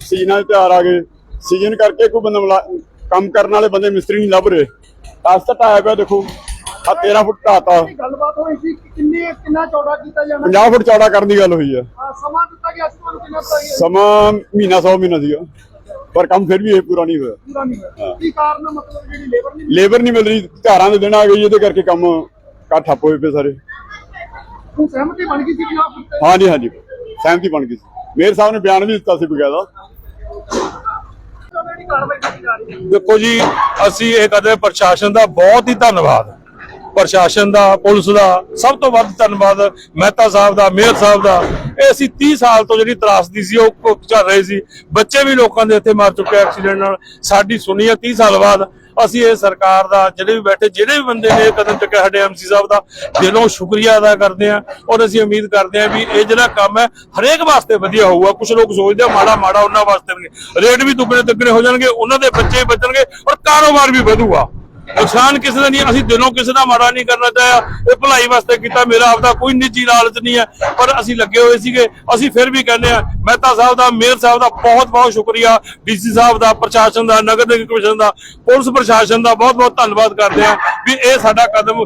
ਸੀਜ਼ਨਾਂ ਦੇ ਤਿਉਹਾਰ ਆ ਗਏ। ਸੀਜ਼ਨ ਕਰਕੇ ਕੋਈ ਬੰਦਾ ਕੰਮ ਕਰਨ ਵਾਲੇ ਬੰਦੇ ਮਿਸਤਰੀ ਨਹੀਂ ਲੱਭ ਰਹੇ। ਰਸਤਾ ਢਾਇਆ ਪਿਆ ਦੇਖੋ। ਆ 13 ਫੁੱਟ ਢਾਤਾ ਗੱਲਬਾਤ ਹੋਈ ਸੀ ਕਿ ਕਿੰਨੇ ਕਿੰਨਾ ਚੌੜਾ ਕੀਤਾ ਜਾਣਾ? 50 ਫੁੱਟ ਚੌੜਾ ਕਰਨ ਦੀ ਗੱਲ ਹੋਈ ਆ। ਹਾਂ, ਸਮਾਂ ਦਿੱਤਾ ਗਿਆ ਸੀ ਤੁਹਾਨੂੰ ਕਿੰਨਾ ਸਮਾਂ ਮਹੀਨਾ 100 ਮਹੀਨਾ ਸੀਗਾ। ਪਰ ਕੰਮ ਫਿਰ ਵੀ ਇਹ ਪੂਰਾ ਨਹੀਂ ਹੋਇਆ। ਪੂਰਾ ਨਹੀਂ ਹੋਇਆ। ਕੀ ਕਾਰਨ ਮਤਲਬ ਜਿਹੜੀ ਲੇਬਰ ਨਹੀਂ ਲੇਬਰ ਨਹੀਂ ਮਿਲ ਰਹੀ। ਤਿਉਹਾਰਾਂ ਦੇ ਦਿਨ ਆ ਗਈ ਇਹਦੇ ਕਰਕੇ ਕੰਮ ਕਾ ਠੱਪ ਹੋਏ ਪਏ ਸਾਰੇ। ਸਹਿਮਤੀ ਬਣ ਗਈ ਸੀ ਹਾਂਜੀ ਹਾਂਜੀ। ਸਹਿਮਤੀ ਬਣ ਗਈ ਸੀ। ਮੇਅਰ ਸਾਹਿਬ ਨੇ ਬਿਆਨ ਵੀ ਦਿੱਤਾ ਸੀ ਬਕਾਇਦਾ ਦੇਖੋ ਜੀ, ਅਸੀਂ ਇਹ ਕਰਦੇ ਪ੍ਰਸ਼ਾਸਨ ਦਾ ਬਹੁਤ ਹੀ ਧੰਨਵਾਦ। ਪ੍ਰਸ਼ਾਸਨ ਦਾ, ਪੁਲਿਸ ਦਾ, ਸਭ ਤੋਂ ਵੱਧ ਧੰਨਵਾਦ ਮਹਿਤਾ ਸਾਹਿਬ ਦਾ, ਮੇਅਰ ਸਾਹਿਬ ਦਾ। ਇਹ ਅਸੀਂ 30 ਸਾਲ ਤੋਂ ਜਿਹੜੀ ਤਰਾਸਦੀ ਸੀ, ਉਹ ਉਹ ਚੱਲ ਰਹੀ ਸੀ। ਬੱਚੇ ਵੀ ਲੋਕਾਂ ਦੇ ਇੱਥੇ ਮਰ ਚੁੱਕੇ ਐਕਸੀਡੈਂਟ ਨਾਲ। ਸਾਡੀ ਸੁਣੀ ਹੈ 30 ਸਾਲ ਬਾਅਦ। ਅਸੀਂ ਇਹ ਸਰਕਾਰ ਦਾ, ਜਿਹੜੇ ਵੀ ਬੈਠੇ, ਜਿਹੜੇ ਵੀ ਬੰਦੇ ਨੇ ਇਹ ਕਦਮ ਚੁੱਕਿਆ ਸਾਡੇ ਐਮਸੀ ਸਾਹਿਬ ਦਾ, ਦਿਲੋਂ ਸ਼ੁਕਰੀਆ ਅਦਾ ਕਰਦੇ ਹਾਂ ਔਰ ਅਸੀਂ ਉਮੀਦ ਕਰਦੇ ਹਾਂ ਵੀ ਇਹ ਜਿਹੜਾ ਕੰਮ ਹੈ, ਹਰੇਕ ਵਾਸਤੇ ਵਧੀਆ ਹੋਊਗਾ। ਕੁਝ ਲੋਕ ਸੋਚਦੇ ਆ, ਮਾੜਾ ਮਾੜਾ ਉਹਨਾਂ ਵਾਸਤੇ ਵੀ ਰੇਟ ਵੀ ਦੁੱਗਣੇ ਦੁੱਗਣੇ ਹੋ ਜਾਣਗੇ, ਉਹਨਾਂ ਦੇ ਬੱਚੇ ਵੀ ਬਚਣਗੇ ਔਰ ਕਾਰੋਬਾਰ ਵੀ ਵਧੂਗਾ। ਨੁਕਸਾਨ ਕਿਸੇ ਦਾ ਨਹੀਂ ਅਸੀਂ ਦਿਲੋਂ ਕਿਸੇ ਦਾ ਮਾੜਾ ਨਹੀਂ ਕਰਨਾ ਚਾਹਿਆ। ਇਹ ਭਲਾਈ ਵਾਸਤੇ ਕੀਤਾ, ਮੇਰਾ ਆਪਦਾ ਕੋਈ ਨਿੱਜੀ ਲਾਲਚ ਨਹੀਂ ਹੈ, ਪਰ ਅਸੀਂ ਲੱਗੇ ਹੋਏ ਸੀਗੇ। ਅਸੀਂ ਫਿਰ ਵੀ ਕਹਿੰਦੇ ਆ ਮਹਿਤਾ ਸਾਹਿਬ ਦਾ, ਮੇਅਰ ਸਾਹਿਬ ਦਾ ਬਹੁਤ ਬਹੁਤ ਸ਼ੁਕਰੀਆ। ਡੀਸੀ ਸਾਹਿਬ ਦਾ, ਪ੍ਰਸ਼ਾਸਨ ਦਾ, ਨਗਰ ਨਿਗਮ ਕਮਿਸ਼ਨ ਦਾ, ਪੁਲਿਸ ਪ੍ਰਸ਼ਾਸਨ ਦਾ ਬਹੁਤ ਬਹੁਤ ਧੰਨਵਾਦ ਕਰਦੇ ਆ ਵੀ ਇਹ ਸਾਡਾ ਕਦਮ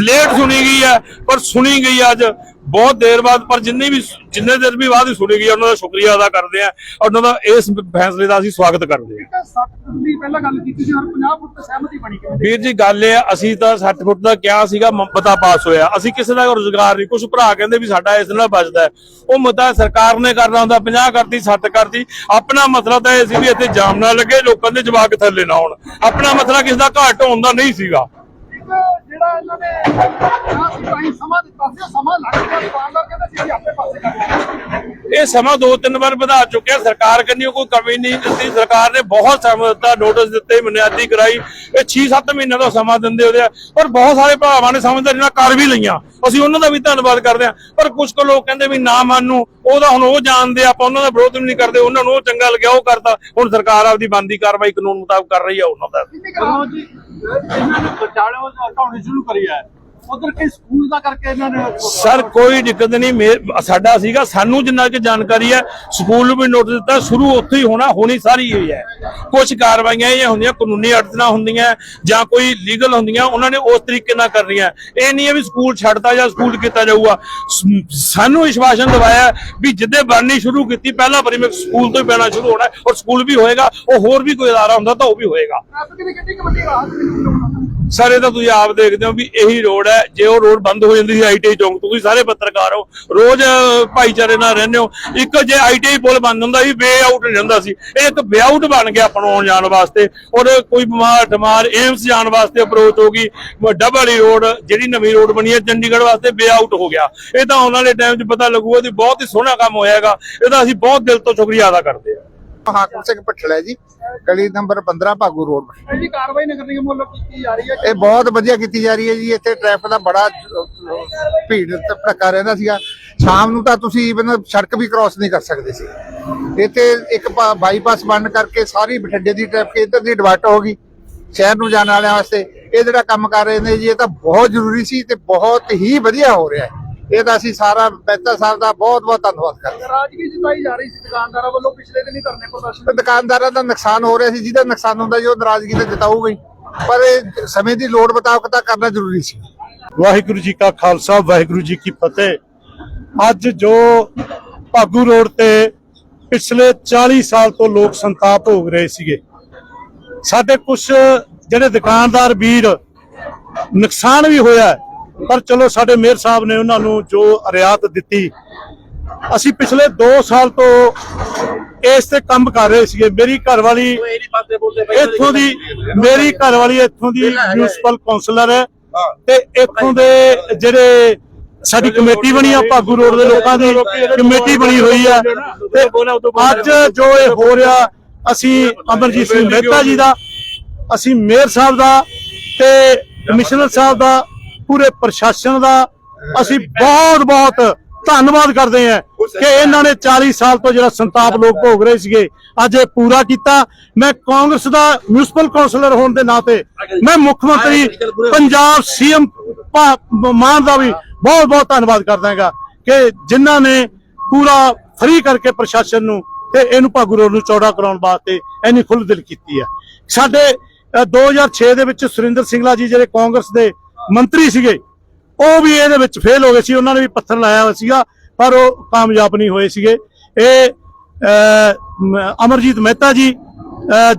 ਲੇਟ ਸੁਣੀ ਗਈ ਹੈ, ਪਰ ਸੁਣੀ ਗਈ ਅੱਜ। ਬਹੁਤ ਦੇਰ ਬਾਅਦ ਪਰ ਜਿੰਨੇ ਵੀ ਜਿੰਨੇ ਦੇਰ ਵੀ ਬਾਅਦ ਹੀ ਸੁਣੀ ਗਈ ਉਹਨਾਂ ਦਾ ਸ਼ੁਕਰੀਆ ਅਦਾ ਕਰਦੇ ਆ ਉਹਨਾਂ ਦਾ ਇਸ ਫੈਸਲੇ ਦਾ ਅਸੀਂ ਸਵਾਗਤ ਕਰਦੇ ਹਾਂ 60 ਫੁੱਟ ਦੀ ਪਹਿਲਾਂ ਗੱਲ ਕੀਤੀ ਸੀ ਹੁਣ 50 ਫੁੱਟ ਤੇ ਸਹਿਮਤੀ ਬਣੀ ਕਿਵੇਂ ਵੀਰ ਜੀ ਗੱਲ ਇਹ ਆ, ਅਸੀਂ ਤਾਂ 60 ਫੁੱਟ ਦਾ ਕਿਹਾ ਸੀਗਾ ਮਤਾ ਪਾਸ ਹੋਇਆ। ਅਸੀਂ ਕਿਸੇ ਦਾ ਰੋਜ਼ਗਾਰ ਨਹੀਂ ਕੁਝ ਭਰਾ ਕਹਿੰਦੇ ਵੀ ਸਾਡਾ ਇਸ ਨਾਲ ਬਚਦਾ ਉਹ ਮਤਾ ਸਰਕਾਰ ਨੇ ਕਰਨਾ ਹੁੰਦਾ 50 ਕਰਤੀ 60 ਕਰਤੀ। ਆਪਣਾ ਮਸਲਾ ਤਾਂ ਇਹ ਸੀ ਵੀ ਇੱਥੇ ਜਾਮ ਨਾ ਲੱਗੇ ਲੋਕਾਂ ਦੇ ਜਵਾਕ ਥੱਲੇ ਨਾ ਆਉਣ ਆਪਣਾ ਮਸਲਾ ਕਿਸੇ ਦਾ ਘਾਟ ਹੋਣ ਦਾ ਨਹੀਂ ਸੀਗਾ। ਜਿਹੜਾ ਇਹਨਾਂ ਨੇ। ਕਿਹਾ ਸੀ ਤਾਂ ਸਮਾਂ ਦਿੱਤਾ ਸੀ, ਸਮਾਂ ਲੱਗ ਗਿਆ ਦੁਕਾਨਦਾਰ ਕਹਿੰਦੇ ਸੀ ਅਸੀਂ ਆਪੇ ਪਾਸੇ ਕਰ ਇਹ ਸਮਾਂ ਦੋ ਤਿੰਨ ਵਾਰ ਵਧਾ ਚੁੱਕਿਆ। ਸਰਕਾਰ ਕੰਨੀ ਕੋਈ ਕਮੀ ਨਹੀਂ ਦਿੱਤੀ। ਸਰਕਾਰ ਨੇ ਬਹੁਤ ਸਮਾਂ ਦਿੱਤਾ ਨੋਟਿਸ ਦਿੱਤੇ, ਮਨਿਆਦੀ ਕਰਾਈ। ਇਹ 6-7 ਮਹੀਨਿਆਂ ਦਾ ਸਮਾਂ ਦਿੰਦੇ ਉਹਦੇ ਆ। ਪਰ ਬਹੁਤ ਸਾਰੇ ਭਰਾਵਾਂ ਨੇ ਸਮਝਦਾ ਨਾਲ ਕਰ ਵੀ ਲਈਆਂ। ਅਸੀਂ ਉਹਨਾਂ ਦਾ ਵੀ ਧੰਨਵਾਦ ਕਰਦੇ ਹਾਂ। ਪਰ ਕੁਝ ਕੁ ਲੋਕ ਕਹਿੰਦੇ ਵੀ ਨਾ ਮੰਨੂ। ਉਹਦਾ ਹੁਣ ਉਹ ਜਾਣਦੇ ਆਪਾਂ ਉਹਨਾਂ ਦਾ ਵਿਰੋਧ ਵੀ ਨਹੀਂ ਕਰਦੇ ਉਹਨਾਂ ਨੂੰ ਉਹ ਚੰਗਾ ਲੱਗਿਆ ਉਹ ਕਰਤਾ। ਹੁਣ ਸਰਕਾਰ ਆਪਦੀ ਬੰਦੀ ਕਾਰਵਾਈ ਕਾਨੂੰਨ ਮੁਤਾਬਕ ਕਰ ਰਹੀ ਆ ਉਹਨਾਂ ਦਾ। ਕਿੰਨੇ ਕਰਾਂ ਜੀ ਇਹਨਾਂ ਨੇ ਵਿਚਾਲੇ ਹਟਾਉਣੀ ਸ਼ੁਰੂ ਕਰੀ ਹੈ ਉਧਰ ਕਿ ਸਕੂਲ ਦਾ ਕਰਕੇ ਇਹਨਾਂ ਨੇ ਸਰ ਕੋਈ ਦਿੱਕਤ ਨਹੀਂ ਸਾਡਾ ਸੀਗਾ ਸਾਨੂੰ ਜਿੰਨਾ ਕਿ ਜਾਣਕਾਰੀ ਹੈ ਸਕੂਲ ਨੂੰ ਵੀ ਨੋਟਿਸ ਦਿੱਤਾ ਸ਼ੁਰੂ ਉੱਥੇ ਹੀ ਹੋਣਾ ਹੋਣੀ ਸਾਰੀ ਹੋਈ ਹੈ। ਕੁਝ ਕਾਰਵਾਈਆਂ ਇਹ ਹੁੰਦੀਆਂ ਕਾਨੂੰਨੀ ਅੜਚਣਾ ਹੁੰਦੀਆਂ ਜਾਂ ਕੋਈ ਲੀਗਲ ਹੁੰਦੀਆਂ ਉਹਨਾਂ ਨੇ ਉਸ ਤਰੀਕੇ ਨਾਲ ਕਰਨੀਆਂ। ਇਹ ਨਹੀਂ ਹੈ ਵੀ ਸਕੂਲ ਛੱਡਤਾ ਜਾਂ ਸਕੂਲ ਕੀਤਾ ਜਾਊਗਾ। ਸਾਨੂੰ ਵਿਸ਼ਵਾਸਨ ਦਵਾਇਆ ਵੀ ਜਿੱਦੇ ਬਣਨੀ ਸ਼ੁਰੂ ਕੀਤੀ ਪਹਿਲਾਂ ਮੈਂ ਸਕੂਲ ਤੋਂ ਹੀ ਪੈਣਾ ਸ਼ੁਰੂ ਹੋਣਾ ਔਰ ਸਕੂਲ ਵੀ ਹੋਏਗਾ ਉਹ ਹੋਰ ਵੀ ਕੋਈ ਅਦਾਰਾ ਹੁੰਦਾ ਤਾਂ ਉਹ ਵੀ ਹੋਏਗਾ। ਸਰ ਇਹ ਤਾਂ ਤੁਸੀਂ ਆਪ ਦੇਖਦੇ ਹੋ ਵੀ ਇਹੀ ਰੋਡ ਹੈ ਜੇ ਉਹ ਰੋਡ ਬੰਦ ਹੋ ਜਾਂਦੀ ਸੀ ਆਈਟੀਆਈ ਚੌਂਕ ਤੋਂ, ਤੁਸੀਂ ਸਾਰੇ ਪੱਤਰਕਾਰ ਹੋ, ਰੋਜ਼ ਭਾਈਚਾਰੇ ਨਾਲ ਰਹਿੰਦੇ ਹੋ। ਇੱਕ ਜੇ ਆਈਟੀਆਈ ਪੁਲ ਬੰਦ ਹੁੰਦਾ ਸੀ ਵੇ ਆਊਟ ਨਹੀਂ ਹੁੰਦਾ ਸੀ। ਇਹ ਇੱਕ ਵੇ ਆਊਟ ਬਣ ਗਿਆ ਆਪਣਾ ਆਉਣ ਜਾਣ ਵਾਸਤੇ। ਔਰ ਕੋਈ ਬਿਮਾਰ ਠਮਾਰ ਏਮਸ ਜਾਣ ਵਾਸਤੇ ਅਪਰੋਚ ਹੋ ਗਈ। ਡਬਲ ਰੋਡ, ਜਿਹੜੀ ਨਵੀਂ ਰੋਡ ਬਣੀ ਹੈ, ਚੰਡੀਗੜ੍ਹ ਵਾਸਤੇ ਵੇ ਆਊਟ ਹੋ ਗਿਆ। ਇਹ ਤਾਂ ਆਉਣ ਵਾਲੇ ਟਾਈਮ 'ਚ ਪਤਾ ਲੱਗੂਗਾ ਕਿ ਬਹੁਤ ਹੀ ਸੋਹਣਾ ਕੰਮ ਹੋਇਆ ਹੋਇਆਗਾ ਇਹਦਾ ਅਸੀਂ ਬਹੁਤ ਦਿਲ ਤੋਂ ਸ਼ੁਕਰੀਆ ਅਦਾ ਕਰਦੇ ਹਾਂ। ਹਾਕਮ ਸਿੰਘ ਭੱਠਲ ਹੈ ਜੀ। ਗਲੀ ਨੰਬਰ 15 ਭਾਗੂ ਰੋਡ। ਇਹਦੀ ਕਾਰਵਾਈ ਨਗਰ ਨਿਗਮ ਵੱਲੋਂ ਕੀਤੀ ਜਾ ਰਹੀ ਹੈ? ਇਹ ਬਹੁਤ ਵਧੀਆ ਕੀਤੀ ਜਾ ਰਹੀ ਹੈ ਜੀ। ਇੱਥੇ ਟ੍ਰੈਫਿਕ ਦਾ ਬੜਾ ਭੀੜ ਤੇ ਭੜਕਾ ਰਹਿੰਦਾ ਸੀਗਾ। ਸ਼ਾਮ ਨੂੰ ਤਾਂ ਤੁਸੀਂ ਇਵਨ ਸੜਕ ਵੀ ਕ੍ਰਾਸ ਨਹੀਂ ਕਰ ਸਕਦੇ ਸੀ। ਇੱਥੇ ਇੱਕ ਬਾਈਪਾਸ ਬੰਦ ਕਰਕੇ ਸਾਰੀ ਬਠਿੰਡੇ ਦੀ ਟ੍ਰੈਫਿਕ ਇੱਧਰ ਦੀ ਡਿਵਰਟ ਹੋ ਗਈ। ਸ਼ਹਿਰ ਨੂੰ ਜਾਣ ਵਾਲਿਆਂ ਵਾਸਤੇ। ਇਹ ਜਿਹੜਾ ਕੰਮ ਕਰ ਰਹੇ ਨੇ ਜੀ ਇਹ ਤਾਂ ਬਹੁਤ ਜ਼ਰੂਰੀ ਸੀ ਤੇ ਬਹੁਤ ਹੀ ਵਧੀਆ ਹੋ ਰਿਹਾ ਹੈ। ਇਹ ਤਾਂ ਅਸੀਂ ਸਾਰਾ ਮਹਿਤਾ ਸਾਹਿਬ ਦਾ ਬਹੁਤ ਬਹੁਤ ਧੰਨਵਾਦ ਕਰਦੇ ਹਾਂ। ਨਾਰਾਜ਼ਗੀ ਜਤਾਈ ਜਾ ਰਹੀ ਸੀ ਦੁਕਾਨਦਾਰਾਂ ਵੱਲੋਂ ਪਿਛਲੇ ਦਿਨੀ ਧਰਨੇ ਪ੍ਰਦਰਸ਼ਨ ਦੁਕਾਨਦਾਰਾਂ ਦਾ ਨੁਕਸਾਨ ਹੋ ਰਿਹਾ ਸੀ ਜਿਹਦਾ ਨੁਕਸਾਨ ਹੁੰਦਾ ਜੀ ਉਹ ਨਾਰਾਜ਼ਗੀ ਤਾਂ ਜਤਾਊਗਾ ਹੀ। ਪਰ ਇਹ ਸਮੇਂ ਦੀ ਲੋੜ ਮੁਤਾਬਕ ਤਾਂ ਕਰਨਾ ਜ਼ਰੂਰੀ ਸੀ। ਵਾਹਿਗੁਰੂ ਜੀ ਕਾ ਖਾਲਸਾ ਵਾਹਿਗੁਰੂ ਜੀ ਕੀ ਫਤਿਹ। ਅੱਜ ਜੋ ਭਾਗੂ ਰੋਡ ਤੇ ਪਿਛਲੇ 40 ਸਾਲ ਤੋਂ ਲੋਕ ਸੰਤਾਪ ਭੋਗ ਰਹੇ ਸੀਗੇ ਸਾਡੇ ਕੁਝ ਜਿਹੜੇ ਦੁਕਾਨਦਾਰ ਵੀਰ ਨੁਕਸਾਨ ਵੀ ਹੋਇਆ ਹੈ, ਪਰ ਚਲੋ ਸਾਡੇ ਮੇਅਰ ਸਾਹਿਬ ਨੇ ਉਹਨਾਂ ਨੂੰ ਜੋ ਰਿਆਤ ਦਿੱਤੀ, ਅਸੀਂ ਪਿਛਲੇ 2 ਸਾਲ ਤੋਂ ਇਸ ਤੇ ਕੰਮ ਕਰ ਰਹੇ ਸੀਗੇ। ਮੇਰੀ ਘਰਵਾਲੀ ਇੱਥੋਂ ਦੀ, ਮੇਰੀ ਘਰਵਾਲੀ ਇੱਥੋਂ ਦੀ ਮਿਊਨਿਸਪਲ ਕਾਉਂਸਲਰ ਹੈ ਤੇ ਇੱਥੋਂ ਦੇ ਜਿਹੜੇ ਸਾਡੀ ਕਮੇਟੀ ਬਣੀ ਆ ਭਾਗੂ ਰੋਡ ਦੇ ਲੋਕਾਂ ਦੀ ਕਮੇਟੀ ਬਣੀ ਹੋਈ ਆ। ਤੇ ਅੱਜ ਜੋ ਇਹ ਹੋ ਰਿਹਾ, ਅਸੀਂ ਅਮਰਜੀਤ ਸਿੰਘ ਮਹਿਤਾ ਜੀ ਦਾ, ਅਸੀਂ ਮੇਅਰ ਸਾਹਿਬ ਦਾ ਤੇ ਕਮਿਸ਼ਨਰ ਸਾਹਿਬ ਦਾ ਪੂਰੇ ਪ੍ਰਸ਼ਾਸਨ ਦਾ ਅਸੀਂ ਬਹੁਤ ਬਹੁਤ ਧੰਨਵਾਦ ਕਰਦੇ ਹਾਂ ਕਿ ਇਹਨਾਂ ਨੇ 40 ਸਾਲ ਤੋਂ ਜਿਹੜਾ ਸੰਤਾਪ ਲੋਕ ਭੋਗ ਰਹੇ ਸੀਗੇ ਅੱਜ ਇਹ ਪੂਰਾ ਕੀਤਾ। ਮੈਂ ਕਾਂਗਰਸ ਦਾ ਮਿਊਨਿਸਪਲ ਕਾਉਂਸਲਰ ਹੋਣ ਦੇ ਨਾਤੇ ਮੈਂ ਮੁੱਖ ਮੰਤਰੀ ਪੰਜਾਬ ਸੀਐਮ ਮਾਨ ਦਾ ਵੀ ਬਹੁਤ ਬਹੁਤ ਧੰਨਵਾਦ ਕਰਦਾ ਹਾਂਗਾ ਕਿ ਜਿਨ੍ਹਾਂ ਨੇ ਪੂਰਾ ਫਰੀ ਕਰਕੇ ਪ੍ਰਸ਼ਾਸਨ ਨੂੰ ਤੇ ਇਹਨੂੰ ਭਾਗੂ ਰੋਡ ਨੂੰ ਚੌੜਾ ਕਰਾਉਣ ਵਾਸਤੇ ਇੰਨੀ ਖੁੱਲ੍ਹ ਦਿਲ ਕੀਤੀ ਹੈ। ਸਾਡੇ ਅ, 2006 ਦੇ ਵਿੱਚ ਸੁਰਿੰਦਰ ਸਿੰਘਲਾ ਜੀ ਜਿਹੜੇ ਕਾਂਗਰਸ ਦੇ ਮੰਤਰੀ ਸੀਗੇ। ਉਹ ਵੀ ਇਹਦੇ ਵਿੱਚ ਫੇਲ ਹੋ ਗਏ ਸੀ। ਉਹਨਾਂ ਨੇ ਵੀ ਪੱਥਰ ਲਾਇਆ ਹੋਇਆ ਸੀਗਾ ਪਰ ਉਹ ਕਾਮਯਾਬ ਨਹੀਂ ਹੋਏ ਸੀਗੇ। ਇਹ ਅਮਰਜੀਤ ਮਹਿਤਾ ਜੀ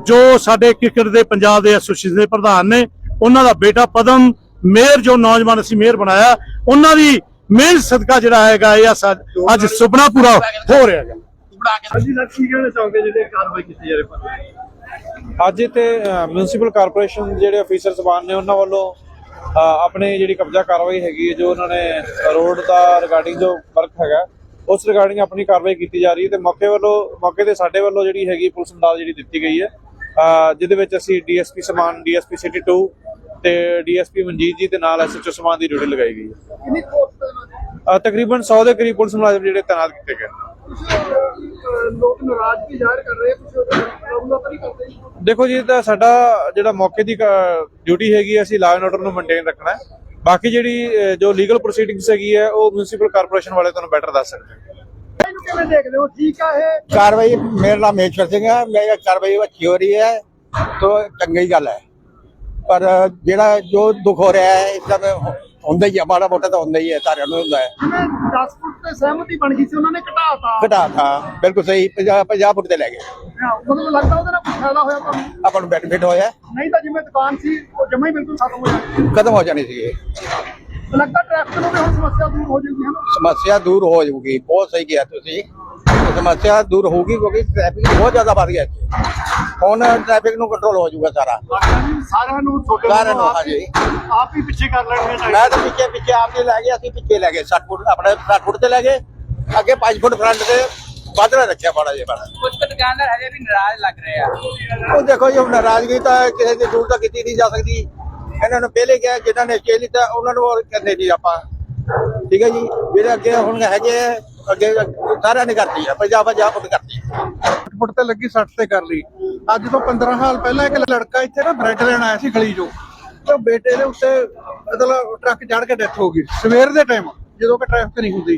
ਜੋ ਸਾਡੇ ਕ੍ਰਿਕਟ ਦੇ ਪੰਜਾਬ ਦੇ ਐਸੋਸੀਏਸ਼ਨ ਦੇ ਪ੍ਰਧਾਨ ਨੇ ਉਹਨਾਂ ਦਾ ਬੇਟਾ ਪਦਮ ਮੇਅਰ ਜੋ ਨੌਜਵਾਨ ਅਸੀਂ ਮੇਅਰ ਬਣਾਇਆ ਉਹਨਾਂ ਦੀ ਮਿਹਨਤ ਸਦਕਾ ਜਿਹੜਾ ਹੈਗਾ ਇਹ ਅੱਜ ਸੁਪਨਾ ਪੂਰਾ ਹੋ ਰਿਹਾ ਹੈ? ਅੱਜ ਇੱਥੇ ਮਿਊਨਿਸਪਲ ਕਾਰਪੋਰੇਸ਼ਨ ਜਿਹੜੇ ਅਫੀਸਰ ਸਬਾਨ ਨੇ ਉਹਨਾਂ ਵੱਲੋਂ ਆਪਣੇ ਜਿਹੜੀ ਕਬਜ਼ਾ ਕਾਰਵਾਈ ਹੈਗੀ ਹੈ ਜੋ ਉਹਨਾਂ ਨੇ ਰੋਡ ਦਾ ਰਿਗਾਰਡਿੰਗ ਜੋ ਵਰਕ ਹੈਗਾ ਉਸ ਰਿਗਾਰਡਿੰਗ ਆਪਣੀ ਕਾਰਵਾਈ ਕੀਤੀ ਜਾ ਰਹੀ ਹੈ ਤੇ ਮੌਕੇ ਵੱਲੋਂ ਮੌਕੇ ਤੇ ਸਾਡੇ ਵੱਲੋਂ ਜਿਹੜੀ ਹੈਗੀ ਪੁਲਿਸ ਮਦਦ ਜਿਹੜੀ ਦਿੱਤੀ ਗਈ ਹੈ। ਜਿਹਦੇ ਵਿੱਚ ਅਸੀਂ ਡੀਐਸਪੀ ਸਮਾਨ ਡੀਐਸਪੀ ਸਿਟੀ 2 ਤੇ ਡੀਐਸਪੀ ਮਨਜੀਤ ਜੀ ਦੇ ਨਾਲ ਐਸਐਚਓ ਸਮਾਨ ਦੀ ਡਿਊਟੀ ਲਗਾਈ ਗਈ ਹੈ। ਤਕਰੀਬਨ 100 ਦੇ ਕਰੀਬ ਪੁਲਿਸ ਮੁਲਾਜ਼ਮ ਜਿਹੜੇ ਤਾਇਨਾਤ ਕੀਤੇ ਗਏ ਦੇਖੋ ਜੀ ਤਾਂ ਸਾਡਾ ਜਿਹੜਾ ਮੌਕੇ ਦੀ ਡਿਊਟੀ ਹੈਗੀ ਅਸੀਂ ਲਾਅ ਐਂਡ ਆਰਡਰ ਨੂੰ ਮੇਨਟੇਨ ਰੱਖਣਾ ਹੈ। ਬਾਕੀ ਜਿਹੜੀ ਜੋ ਲੀਗਲ ਪ੍ਰੋਸੀਡਿੰਗਸ ਹੈਗੀ ਹੈ ਉਹ ਮਿਊਨਿਸਪਲ ਕਾਰਪੋਰੇਸ਼ਨ ਵਾਲੇ ਤੁਹਾਨੂੰ ਬੈਟਰ ਦੱਸ ਸਕਦੇ ਕਿਵੇਂ ਦੇਖਦੇ ਹੋ? ਠੀਕ ਆ ਇਹ? ਕਾਰਵਾਈ ਮੇਰਾ ਨਾਮ ਮੇਸ਼ਰ ਸਿੰਘ ਹੈ ਮੇਰੀ ਕਾਰਵਾਈ ਅੱਛੀ ਹੋ ਰਹੀ ਹੈ ਤਾਂ ਚੰਗੀ ਗੱਲ ਹੈ। ਪਰ ਜਿਹੜਾ ਜੋ ਦੁੱਖ ਹੋ ਰਿਹਾ ਹੈ ਇਸ ਦਾ ਹੁੰਦਾ ਹੀ ਹੈ ਮਾੜਾ ਮੋਟਾ ਤਾਂ ਹੁੰਦਾ ਹੀ ਹੈ ਸਾਰਿਆਂ ਨੂੰ ਹੁੰਦਾ ਹੈ। ਜਿਵੇਂ 10 ਫੁੱਟ ਤੇ ਸਹਿਮਤੀ ਬਣ ਗਈ ਸੀ ਉਹਨਾਂ ਨੇ ਘਟਾਤਾ। ਘਟਾ ਥਾ ਬਿਲਕੁਲ ਸਹੀ 50 50 ਫੁੱਟ ਤੇ ਲੈ ਗਏ। ਮਤਲਬ ਲੱਗਦਾ ਉਹਦੇ ਨਾਲ ਫਾਇਦਾ ਹੋਇਆ ਤੁਹਾਨੂੰ ਆਪਾਂ ਨੂੰ ਬੈਨੀਫਿਟ ਹੋਇਆ। ਨਹੀਂ ਤਾਂ ਜਿਵੇਂ ਦੁਕਾਨ ਸੀ ਉਹ ਜਮਾ ਹੀ ਬਿਲਕੁਲ ਖਤਮ ਹੋ ਜਾਣੀ ਖਤਮ ਹੋ ਜਾਣੀ ਸੀ ਇਹ। ਲੱਗਦਾ ਟ੍ਰੈਫਿਕ ਨੂੰ ਵੀ ਹੁਣ ਸਮੱਸਿਆ ਦੂਰ ਹੋ ਜਾਊਗੀ ਹੈ ਨਾ? ਸਮੱਸਿਆ ਦੂਰ ਹੋ ਜਾਊਗੀ ਬਹੁਤ ਸਹੀ ਕਿਹਾ ਤੁਸੀਂ। ਸਮੱਸਿਆ ਦੂਰ ਹੋਊਗੀ ਕਿਉਂਕਿ ਟ੍ਰੈਫਿਕ ਬਹੁਤ ਜ਼ਿਆਦਾ ਵੱਧ ਗਿਆ ਇੱਥੇ। ਹੁਣ ਟ੍ਰੈਫਿਕ ਨੂੰ ਕੰਟਰੋਲ ਹੋ ਜਾਊਗਾ ਸਾਰਾ। ਸਾਰਿਆਂ ਨੂੰ ਛੋਟੇ ਸਾਰਿਆਂ ਨੂੰ ਹਾਂਜੀ। ਆਪ ਹੀ ਪਿੱਛੇ ਕਰ ਲੈਣਗੇ ਮੈਂ ਤਾਂ ਪਿੱਛੇ ਪਿੱਛੇ ਆਪਦੇ ਲੈ ਗਏ ਅਸੀਂ ਪਿੱਛੇ ਲੈ ਗਏ 60 ਫੁੱਟ ਆਪਣੇ 60 ਫੁੱਟ ਤੇ ਲੈ ਗਏ। ਅੱਗੇ 5 ਫੁੱਟ ਫਰੰਟ ਤੇ ਵਾਧਰਾ ਰੱਖਿਆ ਬੜਾ ਜੇ ਬੜਾ ਕੁਝ ਕੁ ਦੁਕਾਨਦਾਰ ਹਜੇ ਵੀ ਨਾਰਾਜ਼ ਲੱਗ ਰਹੇ ਆ। ਉਹ ਦੇਖੋ ਜੀ ਹੁਣ ਨਾਰਾਜ਼ਗੀ ਤਾਂ ਕਿਸੇ ਦੀ ਦੂਰ ਤਾਂ ਕੀਤੀ ਨਹੀਂ ਜਾ ਸਕਦੀ। ਇਹਨਾਂ ਨੂੰ ਪਹਿਲੇ ਕਿਹਾ ਜਿਨ੍ਹਾਂ ਨੇ ਸਟੇ ਲਿੱਤਾ ਉਹਨਾਂ ਨੂੰ ਹੋਰ ਕਰਨੇ ਜੀ ਆਪਾਂ। ਠੀਕ ਹੈ ਜੀ ਜਿਹੜੇ ਅੱਗੇ ਹੁਣ ਹੈਗੇ ਅੱਗੇ ਸਾਰਿਆਂ ਨੇ ਕਰਤੀ ਆ ਪੰਜਾਬ ਪੰਜਾਬ ਫੁੱਟ ਕਰਤੀ ਫੁੱਟ ਤੇ ਲੱਗੀ 60 ਤੇ ਕਰ ਲਈ। ਅੱਜ ਤੋਂ 15 ਸਾਲ ਪਹਿਲਾਂ ਇੱਕ ਲੜਕਾ ਇੱਥੇ ਨਾ ਬ੍ਰੈਡ ਲੈਣ ਆਇਆ ਸੀ ਗਲੀ ਚੋਂ। ਤੇ ਉਹ ਬੇਟੇ ਦੇ ਉੱਤੇ ਮਤਲਬ ਟਰੱਕ ਚੜ ਕੇ ਡੈਥ ਹੋ ਗਈ। ਸਵੇਰ ਦੇ ਟਾਈਮ ਜਦੋਂ ਕਿ ਟ੍ਰੈਫਿਕ ਨਹੀਂ ਹੁੰਦੀ।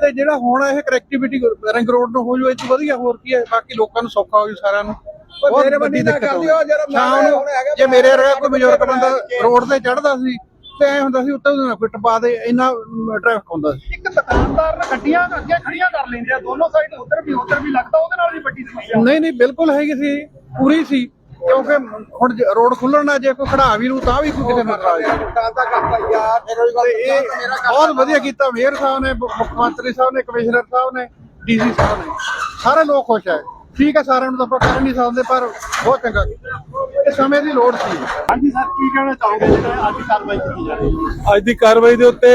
ਤੇ ਜਿਹੜਾ ਹੁਣ ਇਹ ਕਨੈਕਟੀਵਿਟੀ ਰਿੰਗ ਰੋਡ ਨੂੰ ਹੋ ਜਾਵੇ ਇਹ ਤੋਂ ਵਧੀਆ ਹੋਰ ਕੀ ਹੈ? ਬਾਕੀ ਲੋਕਾਂ ਨੂੰ ਸੌਖਾ ਹੋ ਜੂ ਸਾਰਿਆਂ ਨੂੰ। ਬਹੁਤ ਮੇਰੇ ਵੱਡੀ ਦਿੱਕਤ ਹੋ ਸ਼ਾਮ ਨੂੰ ਜੇ ਮੇਰੇ ਵਰਗਾ ਕੋਈ ਬਜ਼ੁਰਗ ਬੰਦਾ ਰੋਡ ਤੇ ਚੜਦਾ ਸੀ ਤੇ ਐ ਹੁੰਦਾ ਸੀ ਉੱਤੇ ਉਹਦੇ ਨਾਲ ਕੋਈ ਟਪਾ ਦੇ ਇੰਨਾ ਟ੍ਰੈਫਿਕ ਹੁੰਦਾ ਸੀ। ਇੱਕ ਦੁਕਾਨਦਾਰ ਨੇ ਗੱਡੀਆਂ ਅੱਗੇ ਖੜੀਆਂ ਕਰ ਲੈਂਦੇ ਆ ਦੋਨੋਂ ਸਾਈਡ ਉਧਰ ਵੀ ਉਧਰ ਵੀ ਲੱਗਦਾ ਉਹਦੇ ਨਾਲ ਵੀ ਵੱਡੀ ਸਮੱਸਿਆ ਨਹੀਂ ਨਹੀਂ ਬਿਲਕੁਲ ਹੈਗੀ ਸੀ ਪੂਰੀ ਸੀ ਕਿਉਂਕਿ ਹੁਣ ਰੋਡ ਖੁੱਲਣਾ ਜੇ ਕੋਈ ਖੜਾ ਵੀ ਨੂੰ ਤਾਂ ਵੀ ਕੋਈ ਕਿਤੇ ਤੇ ਇਹ ਬਹੁਤ ਵਧੀਆ ਕੀਤਾ ਮੇਅਰ ਸਾਹਿਬ ਨੇ ਮੁੱਖ ਮੰਤਰੀ ਸਾਹਿਬ ਨੇ ਕਮਿਸ਼ਨਰ ਸਾਹਿਬ ਨੇ ਡੀਸੀ ਸਾਹਿਬ ਨੇ। ਸਾਰੇ ਲੋਕ ਖੁਸ਼ ਹੈ ਠੀਕ ਹੈ ਸਾਰਿਆਂ ਨੂੰ ਤਾਂ ਆਪਾਂ ਨਹੀਂ ਸਕਦੇ ਪਰ ਬਹੁਤ ਚੰਗਾ। ਕੀਤਾ ਇਹ ਸਮੇਂ ਦੀ ਲੋੜ ਸੀ। ਹਾਂਜੀ ਸਰ ਕੀ ਕਹਿਣਾ ਚਾਹੋਗੇ ਜਿਹੜਾ ਅੱਜ ਕਾਰਵਾਈ ਕੀਤੀ ਜਾ ਰਹੀ ਹੈ? ਅੱਜ ਦੀ ਕਾਰਵਾਈ ਦੇ ਉੱਤੇ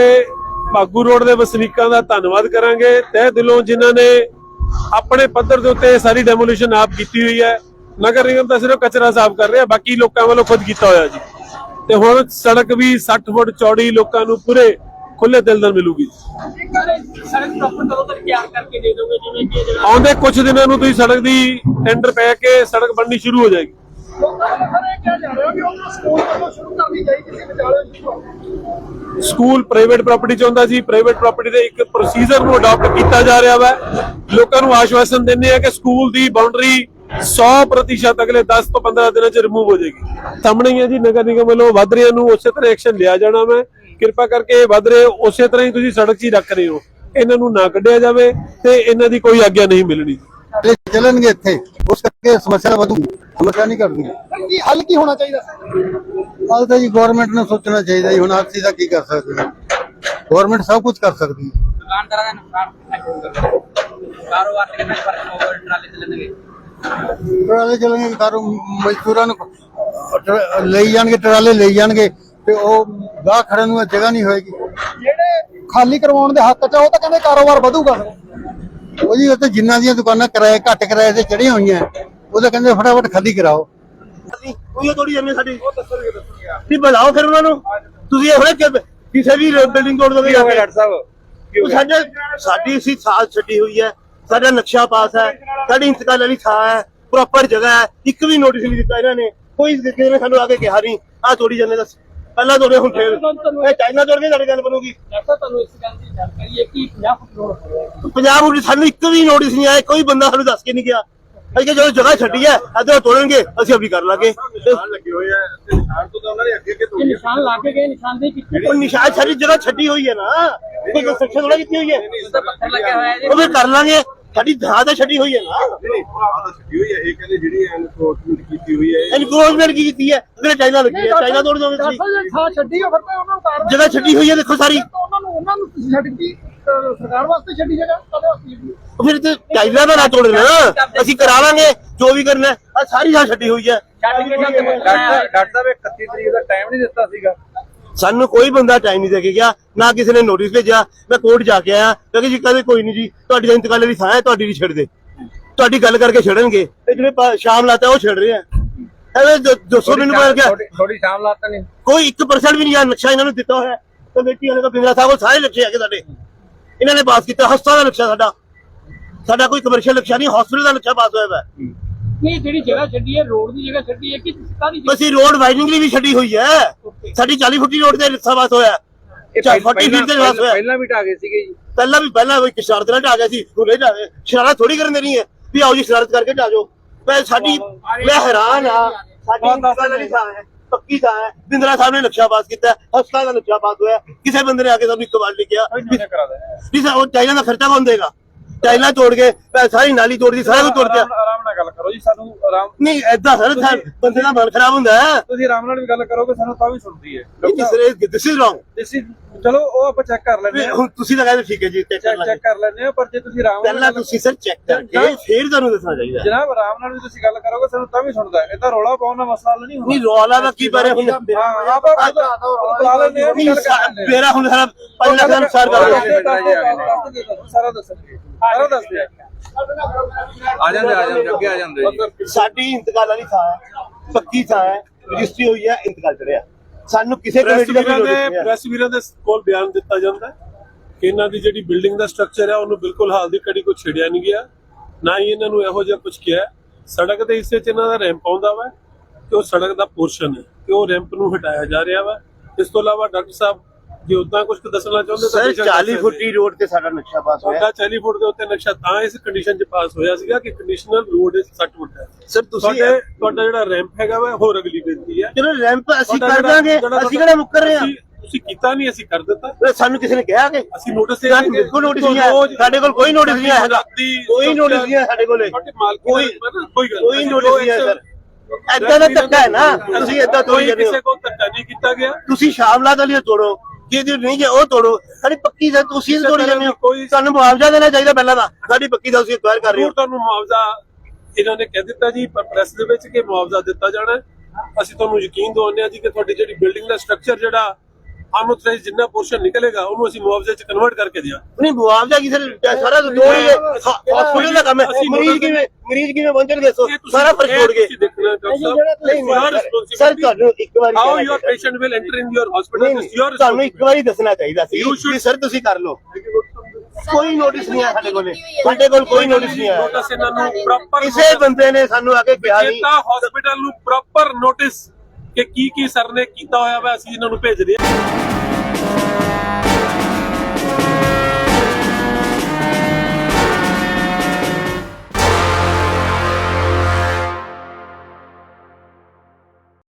ਭਾਗੂ ਰੋਡ ਦੇ ਵਸਨੀਕਾਂ ਦਾ ਧੰਨਵਾਦ ਕਰਾਂਗੇ। ਤਹਿ ਦਿਲੋਂ ਜਿਨ੍ਹਾਂ ਨੇ ਆਪਣੇ ਪੱਧਰ ਦੇ ਉੱਤੇ ਇਹ ਸਾਰੀ ਡੈਮੋਲੀਸ਼ਨ ਆਪ ਕੀਤੀ ਹੋਈ ਹੈ। ਨਗਰ ਨਿਗਮ ਤਾਂ ਸਿਰਫ ਕਚਰਾ ਸਾਫ਼ ਕਰ ਰਿਹਾ ਬਾਕੀ ਲੋਕਾਂ ਵੱਲੋਂ ਖੁਦ ਕੀਤਾ ਹੋਇਆ ਜੀ। ਤੇ ਹੁਣ ਸੜਕ ਵੀ 60 ਫੁੱਟ ਚੌੜੀ ਲੋਕਾਂ ਨੂੰ ਪੂਰੇ ਖੁੱਲੇ ਦਿਲ ਨਾਲ ਮਿਲੂਗੀ। ਸੜਕ ਪ੍ਰੋਪਰ ਕਦੋਂ ਤੱਕ ਤਿਆਰ ਕਰਕੇ ਦੇ ਦੋਗੇ ਜਿਵੇਂ ਕਿ ਆਉਂਦੇ ਕੁਝ ਦਿਨਾਂ ਨੂੰ ਤੁਸੀਂ ਸੜਕ ਦੀ ਟੈਂਡਰ ਪੈ ਕੇ ਸੜਕ ਬਣਨੀ ਸ਼ੁਰੂ ਹੋ ਜਾਏਗੀ। ਸਕੂਲ ਪ੍ਰਾਈਵੇਟ ਪ੍ਰਾਪਰਟੀ ਚ ਹੁੰਦਾ ਸੀ। ਪ੍ਰਾਈਵੇਟ ਪ੍ਰਾਪਰਟੀ ਦੇ ਇੱਕ ਪ੍ਰੋਸੀਜਰ ਨੂੰ ਅਡਾਪਟ ਕੀਤਾ ਜਾ ਰਿਹਾ ਵਾ। ਲੋਕਾਂ ਨੂੰ ਆਸ਼ਵਾਸਨ ਦਿੰਦੇ ਆ ਕਿ ਸਕੂਲ ਦੀ ਬਾਉਂਡਰੀ 100% ਅਗਲੇ 10 ਤੋਂ 15 ਦਿਨਾਂ ਚ ਰਿਮੂਵ ਹੋ ਜਾਏਗੀ। ਸਾਹਮਣੇ ਹੀ ਹੈ ਜੀ, ਨਗਰ ਨਿਗਮ ਵੱਲੋਂ ਵੱਧ ਰਿਆਂ ਨੂੰ ਉਸੇ ਤਰ੍ਹਾਂ ਐਕਸ਼ਨ ਲਿਆ ਜਾਣਾ ਵਾ। ਕਿਰਪਾ ਕਰਕੇ ਇਹ ਵੱਧ ਰਹੇ ਉਸੇ ਤਰ੍ਹਾਂ ਹੀ ਤੁਸੀਂ ਸੜਕ 'ਚ ਹੀ ਰੱਖ ਰਹੇ ਹੋ। ਇਹਨਾਂ ਨੂੰ ਨਾ ਕੱਢਿਆ ਜਾਵੇ ਤੇ ਇਹਨਾਂ ਦੀ ਕੋਈ ਆਗਿਆ ਨਹੀਂ ਮਿਲਣੀ। ਇਹ ਚੱਲਣਗੇ ਇੱਥੇ। ਉਸ ਕਰਕੇ ਸਮੱਸਿਆ ਵਧੂਗੀ ਸਮੱਸਿਆ ਨਹੀਂ ਕਰਦੀ ਕੀ ਹੱਲ ਕੀ ਹੋਣਾ ਚਾਹੀਦਾ? ਅੱਜ ਤਾਂ ਜੀ ਗਵਰਨਮੈਂਟ ਨੂੰ ਸੋਚਣਾ ਚਾਹੀਦਾ ਜੀ। ਹੁਣ ਅਸੀਂ ਤਾਂ ਕੀ ਕਰ ਸਕਦੇ ਹਾਂ ਗਵਰਨਮੈਂਟ ਸਭ ਕੁਝ ਕਰ ਸਕਦੀ ਹੈ। ਦੁਕਾਨਦਾਰਾਂ ਦਾ ਨੁਕਸਾਨ ਕਾਰੋਬਾਰ ਤੇ ਕਿੰਨਾ ਕੁ ਫ਼ਰਕ ਪਊਗਾ ਟਰਾਲੇ ਚੱਲਣਗੇ? ਟਰਾਲੇ ਚੱਲਣਗੇ ਕਾਰੂ ਮਜ਼ਦੂਰਾਂ ਨੂੰ ਲਈ ਜਾਣਗੇ ਟਰਾਲੇ ਲਈ ਜਾਣਗੇ। ਤੇ ਉਹ ਗਾਹ ਖੜਨ ਨੂੰ ਜਗ੍ਹਾ ਨਹੀਂ ਹੋਏਗੀ। ਜਿਹੜੇ ਖਾਲੀ ਕਰਵਾਉਣ ਦੇ ਹੱਕ 'ਚ ਆ, ਉਹ ਤਾਂ ਕਹਿੰਦੇ ਕਾਰੋਬਾਰ ਵਧੂਗਾ ਉਹ ਜੀ ਉੱਥੇ ਜਿੰਨਾਂ ਦੀਆਂ ਦੁਕਾਨਾਂ ਕਿਰਾਏ ਘੱਟ ਕਿਰਾਏ ਤੇ ਚੜੀਆਂ ਹੋਈਆਂ ਉਹ ਤਾਂ ਕਹਿੰਦੇ ਫਟਾਫਟ ਖਾਲੀ ਕਰਾਓ। ਉਹ ਥੋੜੀ ਜੰਮੇ ਸਾਡੀ। ਵੀ ਬੁਲਾਓ ਫਿਰ ਉਹਨਾਂ ਨੂੰ। ਤੁਸੀਂ ਇਹ ਹੋਣੇ ਕਿ ਕਿਸੇ ਵੀ ਬਿਲਡਿੰਗ ਕੋਡ ਦਾ ਆ ਕੇ ਡਾਕਟਰ ਸਾਹਿਬ? ਸਾਡੇ ਸਾਡੀ ਸੀ ਸਾਲ ਛੱਡੀ ਹੋਈ ਹੈ। ਸਾਡਾ ਨਕਸ਼ਾ ਪਾਸ ਹੈ। ਸਾਡੀ ਇੰਤਕਾਲ ਵਾਲੀ ਥਾਂ ਹੈ। ਪ੍ਰੋਪਰ ਜਗ੍ਹਾ ਹੈ। ਇੱਕ ਵੀ ਨੋਟਿਸ ਨਹੀਂ ਦਿੱਤਾ ਇਹਨਾਂ ਨੇ। ਕੋਈ ਕਿਸੇ ਨੇ ਸਾਨੂੰ ਆ ਕੇ ਕਿਹਾ ਨਹੀਂ। ਆ ਤੋੜੀ ਜਾਂਦੇ ਦੱਸ ਪਹਿਲਾਂ ਤੋੜੇ ਹੁਣ ਫੇਰ। ਇਹ ਚਾਈਨਾ ਤੋੜ ਕੇ ਸਾਡੀ ਗੱਲ ਬਣੂਗੀ। ਡਾਕਟਰ ਤੁਹਾਨੂੰ ਇਸ ਗੱਲ ਦੀ ਜਾਣਕਾਰੀ ਹੈ ਕਿ 50 ਫੁੱਟ ਰੋਡ ਹੋ ਰਿਹਾ ਹੈ ਪੰਜਾਬ ਨੂੰ ਸਾਨੂੰ ਇੱਕ ਵੀ ਨੋਟਿਸ ਨਹੀਂ ਆਇਆ ਕੋਈ ਬੰਦਾ ਸਾਨੂੰ ਦੱਸ ਕੇ ਨਹੀਂ ਗਿਆ। ਅਸੀਂ ਕਿ ਜਦੋਂ ਜਗ੍ਹਾ ਛੱਡੀ ਹੈ ਅੱਧੇ ਤੋੜਨਗੇ ਅਸੀਂ ਆਪਣੀ ਕਰ ਲਾਂਗੇ। ਲੱਗੇ ਹੋਏ ਆ ਤੇ ਨਿਸ਼ਾਨ ਤੋਂ ਤਾਂ ਉਹਨਾਂ ਨੇ ਅੱਗੇ ਅੱਗੇ ਇਹ ਨਿਸ਼ਾਨ ਲਾ ਕੇ ਗਏ ਨਿਸ਼ਾਨਦੇਹੀ ਕੀਤੀ ਉਹ ਨਿਸ਼ਾਨ ਸਾਡੀ ਜਗ੍ਹਾ ਛੱਡੀ ਹੋਈ ਹੈ ਨਾ। ਕੋਈ ਕੰਸਟਰਕਸ਼ਨ ਥੋੜਾ ਕੀਤੀ ਹੋਈ ਹੈ। ਉਸ ਤੇ ਪੱਥਰ ਲੱਗਿਆ ਹੋਇਆ ਹੈ ਜੀ ਉਹ ਵੀ ਕਰ ਲਾਂਗੇ। ਸਾਡੀ ਥਾਂ ਤਾਂ ਛੱਡੀ ਹੋਈ ਹੈ ਨਾ। ਛੱਡੀ ਹੋਈ ਹੈ। ਇਹ ਕਹਿੰਦੇ ਜਿਹੜੀ ਐਨਕਰੋਚਮੈਂਟ ਕੀਤੀ ਹੋਈ ਹੈ ਇਨਕਰੋਚਮੈਂਟ ਕੀ ਕੀਤੀ ਹੈ? ਅਗਲੇ ਚਾਈਨਾ ਲੱਗੀ ਹੈ ਚਾਈਨਾ ਤੋੜ ਦੋਗੇ ਤੁਸੀਂ। ਥਾਂ ਛੱਡੀ ਹੋ ਫਿਰ ਤਾਂ ਉਹਨਾਂ ਨੂੰ ਉਤਾਰਨਾ ਜਗ੍ਹਾ ਛੱਡੀ ਹੋਈ ਹੈ ਦੇਖੋ ਸਾਰੀ। ਉਹਨਾਂ ਨੂੰ ਉਹਨਾਂ ਨੂੰ ਤੁਸੀਂ ਛੱਡ ਦਿੱਤੀ ਅਹ ਸਰਕਾਰ ਵਾਸਤੇ ਛੱਡੀ ਜਗ੍ਹਾ ਕਦੇ ਵਾਸਤੇ ਛੱਡੀ ਉਹ ਫਿਰ ਤੇ ਚਾਈਨਾ ਦਾ ਨਾ ਤੋੜਨਾ ਅਸੀਂ ਕਰਾ ਲਾਂਗੇ ਜੋ ਵੀ ਕਰਨਾ ਆ ਸਾਰੀ ਥਾਂ ਛੱਡੀ ਹੋਈ ਹੈ। ਛੱਡ ਕੇ ਜਦ ਡਾਕਟਰ ਡਾਕਟਰ ਸਾਹਿਬ ਇਹ 31 ਤਰੀਕ ਦਾ ਟਾਈਮ ਨਹੀਂ ਦਿੱਤਾ ਸੀਗਾ। ਸਾਨੂੰ ਕੋਈ ਬੰਦਾ ਟਾਈਮ ਨਹੀਂ ਦੇ ਕੇ ਗਿਆ ਨਾ ਕਿਸੇ ਨੇ ਨੋਟਿਸ ਭੇਜਿਆ ਮੈਂ ਕੋਰਟ ਜਾ ਕੇ ਆਇਆ ਕਹਿੰਦੇ ਜੀ ਕਹਿੰਦੇ ਕੋਈ ਨਹੀਂ ਜੀ ਤੁਹਾਡੀ ਤਾਂ ਇੰਤਕਾਲ ਦੀ ਥਾਂ ਹੈ ਤੁਹਾਡੀ ਨਹੀਂ ਛੱਡਦੇ ਤੁਹਾਡੀ ਗੱਲ ਕਰਕੇ ਛੱਡਣਗੇ। ਇਹ ਜਿਹੜੇ ਸ਼ਾਮ ਲਾਤਾ ਉਹ ਛੱਡ ਰਹੇ ਆ। ਐਵੇਂ ਦੱਸੋ ਮੈਨੂੰ ਪਤਾ ਗਿਆ ਥੋੜੀ ਸ਼ਾਮ ਲਾਤਾ ਨਹੀਂ ਕੋਈ 1% ਵੀ ਨਹੀਂ ਆ ਨਕਸ਼ਾ ਇਹਨਾਂ ਨੂੰ ਦਿੱਤਾ ਹੋਇਆ। ਕਮੇਟੀ ਵਾਲੇ ਦਾ ਬਿੰਦਰਾ ਸਾਹਿਬ ਸਾਰੇ ਨਕਸ਼ੇ ਹੈਗੇ ਸਾਡੇ। ਇਹਨਾਂ ਨੇ ਪਾਸ ਕੀਤਾ ਹਸਪਤਾਲ ਦਾ ਨਕਸ਼ਾ ਸਾਡਾ। ਸਾਡਾ ਕੋਈ ਕਮਰਸ਼ੀਅਲ ਨਕਸ਼ਾ ਨਹੀਂ ਹਸਪੀਟਲ ਦਾ ਨਕਸ਼ਾ ਪਾਸ ਹੋਇਆ ਹੈ ਇਹ ਜਿਹੜੀ ਜਗ੍ਹਾ ਛੱਡੀ ਹੈ ਰੋਡ ਦੀ ਜਗ੍ਹਾ ਛੱਡੀ ਹੈ ਕਿ ਕਾਹਦੀ ਜਗ੍ਹਾ ਅਸੀਂ ਰੋਡ ਵਾਈਡਿੰਗ ਲਈ ਵੀ ਛੱਡੀ ਹੋਈ ਹੈ। ਸਾਡੀ 40 ਫੁੱਟੀ ਰੋਡ ਤੇ ਨਕਸ਼ਾ ਪਾਸ ਹੋਇਆ। 40 ਫੀਟ ਤੇ ਪਾਸ ਹੋਇਆ। ਪਹਿਲਾਂ ਵੀ ਢਾਗੇ ਸੀਗੇ ਜੀ। ਪਹਿਲਾਂ ਵੀ ਪਹਿਲਾਂ ਵੀ ਸ਼ਰਾਰਤ ਨਾਲ ਢਾ ਗਿਆ ਸੀ ਹੁਣੇ ਢਾ ਗਏ। ਸ਼ਰਾਰਤ ਥੋੜੀ ਕਰਨ ਦੇਣੀ ਹੈ ਵੀ ਆਓ ਜੀ ਸ਼ਰਾਰਤ ਕਰਕੇ ਢਾ ਜਾਓ। ਮੈਂ ਸਾਡੀ ਮੈਂ ਹੈਰਾਨ ਆ ਸਾਡੀ ਵਾਲੀ ਥਾਂ ਹੈ ਪੱਕੀ ਥਾਂ ਹੈ। ਬਿੰਦਰਾ ਸਾਹਿਬ ਨੇ ਨਕਸ਼ਾ ਪਾਸ ਕੀਤਾ ਹੈ, ਹਸਪਤਾਲ ਦਾ ਨਕਸ਼ਾ ਪਾਸ ਹੋਇਆ ਕਿਸੇ ਬੰਦੇ ਨੇ ਆ ਕੇ ਸਾਨੂੰ ਇੱਕ ਵਾਰ ਲਿਖਿਆ ਕਰਾ ਦੇ ਵੀ ਸਾ- ਉਹ ਚਾਈਨਾ ਦਾ ਖਰਚਾ ਕੌਣ ਦੇਗਾ? ਚਾਈਨਾ ਤੋੜ ਕੇ ਸਾਰੀ ਨਾਲੀ ਤੋੜ ਦੀ ਸਾਰਾ ਕੁਝ ਤੋੜ ਦਿਆ ਆਰਾਮ ਨਾਲ ਗੱਲ ਕਰੋ ਜੀ ਸਾਨੂੰ ਆਰਾਮ ਨਹੀਂ ਐਦਾਂ ਸਰ ਬੰਦੇ ਦਾ ਮਨ ਖਰਾਬ ਹੁੰਦਾ ਹੈ। ਤੁਸੀਂ ਆਰਾਮ ਨਾਲ ਵੀ ਗੱਲ ਕਰੋਗੇ ਸਾਨੂੰ ਤਾਂ ਵੀ ਸੁਣਦੀ ਹੈ। ਦਿਸ ਇਜ਼ ਰੋਂਗ ਤੁਸੀਂ ਚਲੋ ਉਹ ਆਪਾਂ ਚੈੱਕ ਕਰ ਲੈਂਦੇ ਹਾਂ। ਹੁਣ ਤੁਸੀਂ ਤਾਂ ਕਹਿੰਦੇ ਠੀਕ ਹੈ ਜੀ ਚੈੱਕ ਕਰ ਲੈਂਦੇ ਹਾਂ ਪਰ ਜੇ ਤੁਸੀਂ ਆਰਾਮ ਨਾਲ ਪਹਿਲਾਂ ਤੁਸੀਂ ਸਰ ਚੈੱਕ ਕਰਕੇ ਫੇਰ ਤੁਹਾਨੂੰ ਦੱਸਣਾ ਚਾਹੀਦਾ। ਜਨਾਬ ਆਰਾਮ ਨਾਲ ਵੀ ਤੁਸੀਂ ਗੱਲ ਕਰੋਗੇ ਸਾਨੂੰ ਤਾਂ ਵੀ ਸੁਣਦਾ ਹੈ। ਇਹ ਤਾਂ ਰੌਲਾ ਪਾਉਣ ਦਾ ਮਸਲਾ ਨਹੀਂ ਨਹੀਂ ਹੋਣਾ ਰੋਲਾ ਦਾ ਕੀ ਬਾਰੇ ਹੁਣ? ਹਾਂ ਆਪਾਂ ਬੁਲਾ ਲੈਂਦੇ ਹਾਂ ਨਹੀਂ, ਮੇਰਾ ਹੁਣ ਸਾਰਾ 5 ਲੱਖ ਦਾ ਸਾਰਾ ਦੱਸਣਗੇ। ਸਾਰਾ ਦੱਸ ਦਿਆ ਆ ਜਾਂਦੇ ਆ ਜਾਂਦੇ ਅੱਗੇ ਆ ਜਾਂਦੇ ਸਾਡੀ ਇੰਤਕਾਲ ਵਾਲੀ ਥਾਂ ਹੈ ਪੱਕੀ ਥਾਂ ਹੈ ਰਜਿਸਟਰੀ ਹੋਈ ਹੈ ਇੰਤਕਾਲ ਚੜਿਆ। ਸਾਨੂੰ ਕਿਸੇ ਕਮੇਟੀ ਦਾ ਕੋਈ notice ਨਹੀਂ ਹੈ। ਪ੍ਰੈਸ ਵੀਰਾਂ ਦੇ ਕੋਲ ਬਿਆਨ ਦਿੱਤਾ ਜਾਂਦਾ ਹੈ ਕਿ ਇਹਨਾਂ ਦੀ ਜਿਹੜੀ ਬਿਲਡਿੰਗ ਦਾ ਸਟਰਕਚਰ ਹੈ ਉਹਨੂੰ ਬਿਲਕੁਲ ਹਾਲ ਦੀ ਘੜੀ ਕੋਈ ਛੇੜਿਆ ਨਹੀਂ ਗਿਆ। ਨਾ ਹੀ ਇਹਨਾਂ ਨੂੰ ਇਹੋ ਜਿਹਾ ਕੁਝ ਕਿਹਾ ਹੈ। ਸੜਕ ਦੇ ਹਿੱਸੇ 'ਚ ਇਹਨਾਂ ਦਾ ਰੈਂਪ ਆਉਂਦਾ ਵਾ ਤੇ ਉਹ ਸੜਕ ਦਾ ਪੋਰਸ਼ਨ ਹੈ ਤੇ ਉਹ ਰੈਂਪ ਨੂੰ ਹਟਾਇਆ ਜਾ ਰਿਹਾ ਵਾ। ਇਸ ਤੋਂ ਇਲਾਵਾ ਡਾਕਟਰ ਸਾਹਿਬ ਜੇ ਉਦਾਂ ਕੁਝ ਦੱਸਣਾ ਚਾਹੁੰਦੇ ਸਰ ਬੇਸ਼ੱਕ 40 ਦੱਸ ਫੁੱਟੀ ਰੋਡ ਤੇ ਸਾਡਾ ਨਕਸ਼ਾ ਪਾਸ ਹੋਇਆ। ਤੁਹਾਡਾ 40 ਫੁੱਟ ਦੇ ਉੱਤੇ ਨਕਸ਼ਾ ਤਾਂ ਇਸ ਕੰਡੀਸ਼ਨ 'ਚ ਪਾਸ ਹੋਇਆ ਸੀਗਾ ਕਿ ਕੰਡੀਸ਼ਨਲ ਰੋਡ 60 ਫੁੱਟ ਹੈ ਸਰ ਤੁਸੀਂ ਤੁਹਾਡੇ ਜਿਹੜਾ ਰੈਂਪ ਹੈਗਾ ਵਾ ਹੋਰ ਅਗਲੀ ਬੇਨਤੀ ਹੈ। ਚਲੋ ਰੈਂਪ ਅਸੀਂ ਕਰ ਦਾਂਗੇ। ਅਸੀਂ ਕਿਹੜਾ ਮੁੱਕਰ ਰਹੇ ਹਾਂ? ਤੁਸੀਂ- ਕੀਤਾ ਨਹੀਂ ਅਸੀਂ ਕਰ ਦਿੱਤਾ। ਤੇ ਸਾਨੂੰ ਕਿਸੇ ਨੇ ਕਿਹਾ ਕਿ ਅਸੀਂ ਨੋਟਿਸ ਦੇ ਸਾਨੂੰ ਬਿਲਕੁਲ ਨੋਟਿਸ ਨਹੀਂ ਆਇਆ। ਸਾਡੇ ਕੋਲ ਕੋਈ ਨੋਟਿਸ ਨਹੀਂ ਆਇਆ। ਕੋਈ ਨੋਟਿਸ ਨਹੀਂ ਆਇਆ ਸਾਡੇ ਕੋਲੇ। ਕੋਈ ਕੋਈ ਗੱਲ ਕੋਈ ਨੋਟਿਸ ਨਹੀਂ ਆਇਆ ਸਰ ਐਦਾਂ ਦਾ ਧੱਕਾ ਹੈ ਨਾ। ਤੁਸੀਂ ਐਦਾਂ ਤੋੜੀ ਕੋਈ ਜਾਂਦੇ ਕਿਸੇ ਕੋਲ ਧੱਕਾ ਨਹੀਂ ਕੀਤਾ ਗਿਆ। ਤੁਸੀਂ ਸ਼ਾਮਲਾ ਦਾ ਲਈ ਤੋੜੋ ਜਿਹਦੀ ਨਹੀਂ ਜੇ ਉਹ ਤੋੜੋ ਸਾਡੀ ਪੱਕੀ ਦਾ ਤੁਸੀਂ ਤੋੜੀ ਜਾਂਦੇ ਹੋ ਕੋਈ- ਸਾਨੂੰ ਮੁਆਵਜ਼ਾ ਦੇਣਾ ਚਾਹੀਦਾ ਪਹਿਲਾਂ ਦਾ ਸਾਡੀ ਪੱਕੀ ਦਾ ਤੁਸੀਂ ਇਕਵਾਰ ਕਰ ਰਹੇ ਹੋ ਤੁਹਾਨੂੰ ਮੁਆਵਜ਼ਾ ਇਹਨਾਂ ਨੇ ਕਹਿ ਦਿੱਤਾ ਜੀ ਪ੍ਰੈਸ ਦੇ ਵਿੱਚ ਕਿ ਮੁਆਵਜ਼ਾ ਦਿੱਤਾ ਜਾਣਾ। ਅਸੀਂ ਤੁਹਾਨੂੰ ਯਕੀਨ ਦਿਵਾਉਂਦੇ ਹਾਂ ਜੀ ਕਿ ਤੁਹਾਡੀ ਜਿਹੜੀ ਬਿਲਡਿੰਗ ਦਾ ਸਟਰਕਚਰ ਜਿਹੜਾ ਅਨਉਥਰਾਈਜ਼ ਜਿੰਨਾ ਪੋਰਸ਼ਨ ਨਿਕਲੇਗਾ ਉਹਨੂੰ ਅਸੀਂ ਮੁਆਵਜ਼ੇ 'ਚ ਕਨਵਰਟ ਕਰਕੇ ਦਿਆਂਗੇ ਨਹੀਂ ਮੁਆਵਜ਼ਾ ਕੀ ਸਰ ਸਾਰਾ ਤਾਂ ਤੋੜ ਹੀ ਹਸਪੀਟਲ ਦਾ ਕੰਮ ਹੈ। ਅਸੀਂ ਮਰੀਜ਼ ਕਿਵੇਂ ਮਰੀਜ਼ ਕਿਵੇਂ ਪਹੁੰਚਣਗੇ ਸਾਰਾ ਫ਼ਰਕ ਇਹ ਛੋੜ ਗਏ ਸਰ. ਤੁਹਾਨੂੰ ਇੱਕ ਵਾਰੀ enter in your hospital ਨਹੀਂ, is your ਨਹੀਂ, ਤੁਹਾਨੂੰ ਇੱਕ ਵਾਰੀ ਦੱਸਣਾ ਚਾਹੀਦਾ ਸੀ ਸਰ ਤੁਸੀਂ ਕਰ ਲਓ। ਕੋਈ ਨੋਟਿਸ ਨਹੀਂ ਆਇਆ ਸਾਡੇ ਕੋਲੇ। ਸਾਡੇ ਕੋਲ ਕੋਈ ਨੋਟਿਸ ਨਹੀਂ ਆਇਆ। ਨੋਟਿਸ ਇਹਨਾਂ ਨੂੰ ਪ੍ਰੋਪਰ ਕਿਸੇ ਬੰਦੇ ਨੇ ਸਾਨੂੰ ਆ ਕੇ ਕਿਹਾ ਨਹੀਂ ਹਸਪੀਟਲ ਨੂੰ ਪ੍ਰੋਪਰ ਨੋਟਿਸ ਕਿ ਕੀ ਕੀ ਸਰ ਨੇ ਕੀਤਾ ਹੋਇਆ ਵਾ ਅਸੀਂ ਇਹਨਾਂ ਨੂੰ ਭੇਜ ਰਹੇ ਹਾਂ।